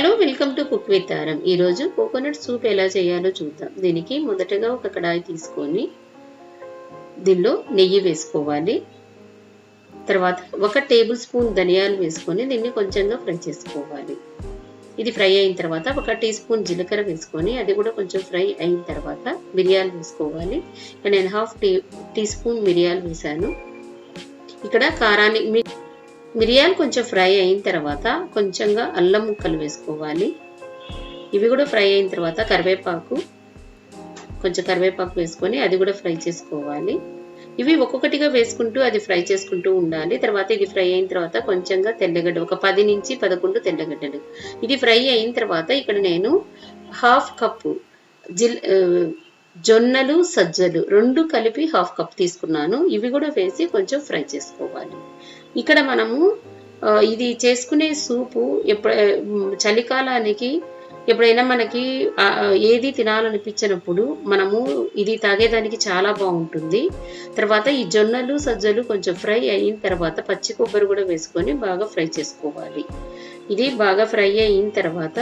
Hello welcome to cook with Aaram. ఈరోజు coconut soup ఎలా చేయాలో చూద్దాం. దీనికి మొదటగా ఒక కడాయి తీసుకొని దీనిలో నెయ్యి వేసుకోవాలి. తర్వాత ఒక టేబుల్ స్పూన్ ధనియాలు వేసుకొని దీన్ని కొంచెంగా ఫ్రై చేసుకోవాలి. ఇది ఫ్రై అయిన తర్వాత ఒక టీ స్పూన్ జీలకర్ర వేసుకొని అది కూడా కొంచెం ఫ్రై అయిన తర్వాత మిరియాలు వేసుకోవాలి. నేను హాఫ్ టీ టీ స్పూన్ మిరియాలు వేసాను ఇక్కడ కారాన్ని మీ మిరియాలు కొంచెం ఫ్రై అయిన తర్వాత కొంచెంగా అల్లం ముక్కలు వేసుకోవాలి. ఇవి కూడా ఫ్రై అయిన తర్వాత కరివేపాకు కొంచెం కరివేపాకు వేసుకొని అది కూడా ఫ్రై చేసుకోవాలి. ఇవి ఒక్కొక్కటిగా వేసుకుంటూ అది ఫ్రై చేసుకుంటూ ఉండాలి. తర్వాత ఇది ఫ్రై అయిన తర్వాత కొంచెంగా తెల్లగడ్డ ఒక పది నుంచి పదకొండు తెల్లగడ్డలు. ఇది ఫ్రై అయిన తర్వాత ఇక్కడ నేను హాఫ్ కప్పు జిల్ జొన్నలు సజ్జలు రెండు కలిపి హాఫ్ కప్ తీసుకున్నాను. ఇవి కూడా వేసి కొంచెం ఫ్రై చేసుకోవాలి. ఇక్కడ మనము ఇది చేసుకునే సూపు ఎప్పుడు చలికాలానికి ఎప్పుడైనా మనకి ఏది తినాలనిపించినప్పుడు మనము ఇది తాగేదానికి చాలా బాగుంటుంది. తర్వాత ఈ జొన్నలు సజ్జలు కొంచెం ఫ్రై అయిన తర్వాత పచ్చి కొబ్బరి కూడా వేసుకొని బాగా ఫ్రై చేసుకోవాలి. ఇది బాగా ఫ్రై అయిన తర్వాత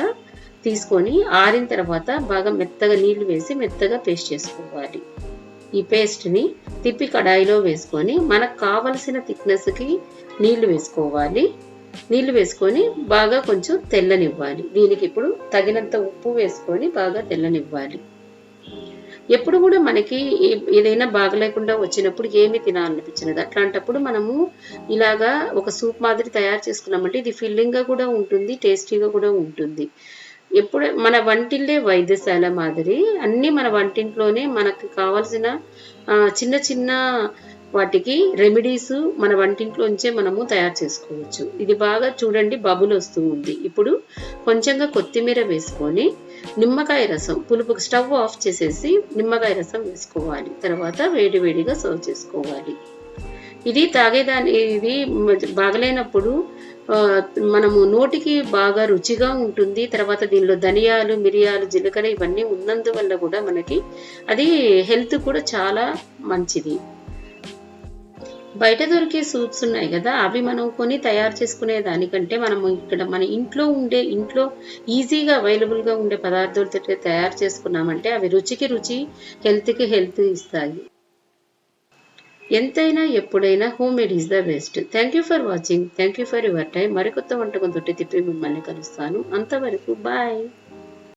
తీసుకొని ఆరిన తర్వాత బాగా మెత్తగా నీళ్ళు వేసి మెత్తగా పేస్ట్ చేసుకోవాలి. ఈ పేస్ట్ని తిప్పి కడాయిలో వేసుకొని మనకు కావలసిన థిక్నెస్కి నీళ్ళు వేసుకోవాలి. నీళ్ళు వేసుకొని బాగా కొంచెం తెల్లనివ్వాలి. దీనికి ఇప్పుడు తగినంత ఉప్పు వేసుకొని బాగా తెల్లనివ్వాలి. ఎప్పుడు కూడా మనకి ఏ- ఏదైనా బాగలేకుండా వచ్చినప్పుడు ఏమి తినాలనిపించినది. అట్లాంటప్పుడు మనము ఇలాగా ఒక సూప్ మాదిరి తయారు చేసుకున్నామంటే ఇది ఫిల్లింగ్గా కూడా ఉంటుంది టేస్టీగా కూడా ఉంటుంది. ఎప్పుడు మన వంటిల్లే వైద్యశాల మాదిరి అన్నీ మన వంటింట్లోనే మనకు కావాల్సిన చిన్న చిన్న వాటికి రెమెడీస్ మన వంటింట్లోంచే మనము తయారు చేసుకోవచ్చు. ఇది బాగా చూడండి బబుల్ వస్తూ ఉంది. ఇప్పుడు కొంచెంగా కొత్తిమీర వేసుకొని నిమ్మకాయ రసం పులుపు స్టవ్ ఆఫ్ చేసేసి నిమ్మకాయ రసం వేసుకోవాలి. తర్వాత వేడి వేడిగా సర్వ్ చేసుకోవాలి. ఇది తాగేదాని ఇది బాగలేనప్పుడు మనము నోటికి బాగా రుచిగా ఉంటుంది. తర్వాత దీనిలో ధనియాలు మిరియాలు జీలకర్ర ఇవన్నీ ఉన్నందువల్ల కూడా మనకి అది హెల్త్ కూడా చాలా మంచిది. బయట దొరికే సూప్స్ ఉన్నాయి కదా అవి మనం కొని తయారు చేసుకునే దానికంటే మనం ఇక్కడ మన ఇంట్లో ఉండే ఇంట్లో ఈజీగా అవైలబుల్గా ఉండే పదార్థాలతో తయారు చేసుకున్నామంటే అవి రుచికి రుచి హెల్త్కి హెల్త్ ఇస్తాయి. ఎంతైనా ఎప్పుడైనా homemade is the best. Thank you for watching thank you for your time మరికొత్త వంటకం తోటి తిప్పి మిమ్మల్ని కలుస్తాను. అంతవరకు బాయ్.